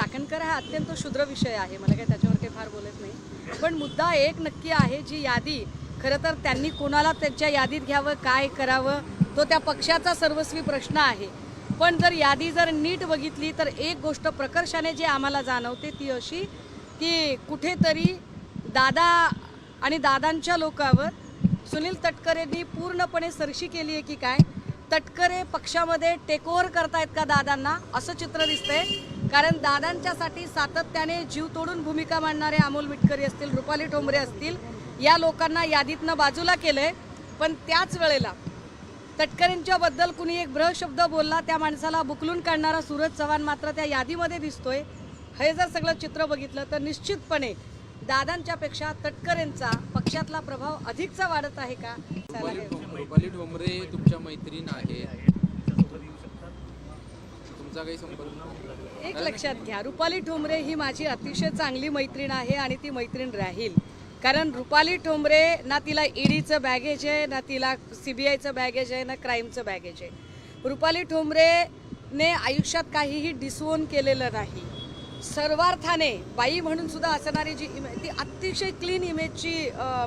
चाकणकर हा अत्यंत क्षुद्र विषय आहे. मला काही त्याच्यावर काही फार बोलत नाही. पण मुद्दा एक नक्की आहे जी यादी. खरं तर त्यांनी कोणाला त्यांच्या यादीत घ्यावं काय करावं तो त्या पक्षाचा सर्वस्वी प्रश्न आहे. पण जर यादी जर नीट बघितली तर एक गोष्ट प्रकर्षाने जी आम्हाला जाणवते ती अशी की कुठेतरी दादा आणि दादांच्या लोकावर सुनील तटकरेंनी पूर्णपणे सरशी केली आहे की काय? तटकरे पक्षामध्ये टेकओव्हर करतायत का दादांना? असं चित्र दिसतंय. कारण दादांच्यासाठी सातत्याने जीव तोडून भूमिका मांडणारे अमोल मिटकरी असतील रुपाली ठोंबरे असतील या लोकांना यादीतनं बाजूला केलंय. पण त्याच वेळेला तटकरेंच्या बद्दल कुणी एक ब्रह शब्द बोलला त्या माणसाला बुकलून काढणारा सूरज चव्हाण मात्र त्या यादीमध्ये दिसतोय. हे जर सगळं चित्र बघितलं तर निश्चितपणे दादांच्या पेक्षा तटकरेंचा पक्षातला प्रभाव अधिकचा वाढत आहे का? रुपाली ठोंबरे तुमच्या मैत्रीण आहे तुमचा काही संपर्क? एक लक्षात घ्या रुपाली ठोंबरे ही माझी अतिशय चांगली मैत्रीण आहे आणि ती मैत्रीण राहील. कारण रुपाली ठोंबरे ना तिला ईडीचं बॅगेज आहे ना तिला सीबीआयचं बॅगेज आहे ना क्राईमचं बॅगेज आहे. रुपाली ठोंबरेने आयुष्यात काहीही डिसवोन केलेलं नाही. सर्वार्थाने बाई म्हणून सुद्धा असणारी जी इमे ती अतिशय क्लीन इमेजची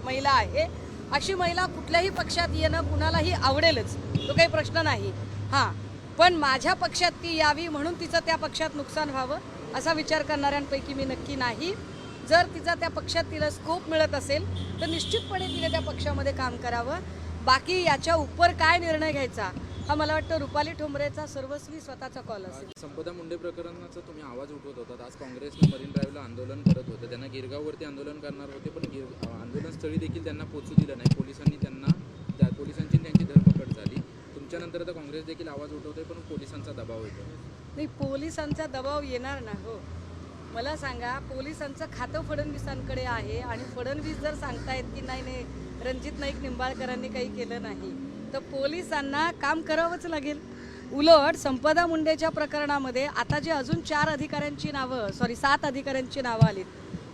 महिला आहे. अशी महिला कुठल्याही पक्षात येणं कुणालाही आवडेलच. तो काही प्रश्न नाही. हां. पण माझ्या पक्षात ती यावी म्हणून तिचं त्या पक्षात नुकसान व्हावं असा विचार करणाऱ्यांपैकी मी नक्की नाही. जर तिचा त्या पक्षात तिला स्कोप मिळत असेल तर निश्चितपणे तिने त्या पक्षामध्ये काम करावं. बाकी याच्या उपर काय निर्णय घ्यायचा हा मला वाटतं रुपाली ठोंबरेचा सर्वस्वी स्वतःचा कॉल असेल. संपदा मुंडे प्रकरणाचा तुम्ही आवाज उठवत होता आज काँग्रेसने मरीन ड्राईव्हला आंदोलन करत होतं. त्यांना गिरगाववरती आंदोलन करणार होते पण गिर आंदोलनस्थळी देखील त्यांना पोचू दिलं नाही. पोलिसांनी त्यांना त्या पोलिसांची त्यांची धरपकड झाली त्याच्यानंतर आता काँग्रेस देखील आवाज उठवते पण पोलिसांचा दबाव येतो. नाही पोलिसांचा दबाव येणार ना हो. मला सांगा पोलिसांचं खातं फडणवीसांकडे आहे आणि फडणवीस जर सांगतायत की नाही नाही रणजित नाईक निंबाळकरांनी काही केलं नाही तर पोलिसांना काम करावंच लागेल. उलट संपदा मुंडेच्या प्रकरणामध्ये आता जे अजून चार अधिकाऱ्यांची नावं सॉरी सात अधिकाऱ्यांची नावं आलीत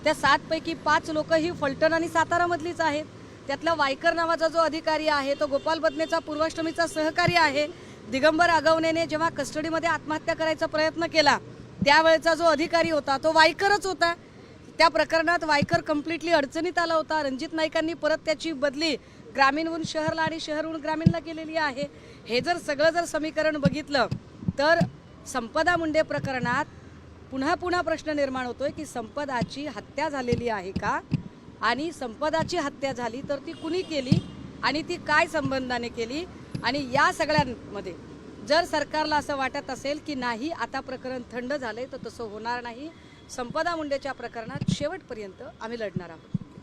त्या सातपैकी पाच लोक ही फलटण आणि सातारामधलीच आहेत. त्यातला वायकर नावाचा जो अधिकारी आहे तो गोपाल बदनेचा पूर्वाष्टमीचा सहकारी आहे. दिगंबर आगवणेने जेव्हा कस्टडीमध्ये आत्महत्या करायचा प्रयत्न केला त्यावेळेचा जो अधिकारी होता तो वायकरच होता. त्या प्रकरणात वायकर कम्प्लिटली अडचणीत आला होता. रणजित नाईकांनी परत त्याची बदली ग्रामीणहून शहरला आणि शहरहून ग्रामीणला केलेली आहे. हे जर सगळं जर समीकरण बघितलं तर संपदा मुंडे प्रकरणात पुन्हा पुन्हा प्रश्न निर्माण होतोय की संपदाची हत्या झालेली आहे का? आणि संपदाची हत्या झाली तर ती कुणी केली आणि ती काय संबंधाने केली? आणि या सगळ्यांमध्ये जर सरकारला असं वाटत असेल की नाही आता प्रकरण थंड झालंय तर तसं होणार नाही. संपदा मुंडेच्या प्रकरणात शेवटपर्यंत आम्ही लढणार आहोत.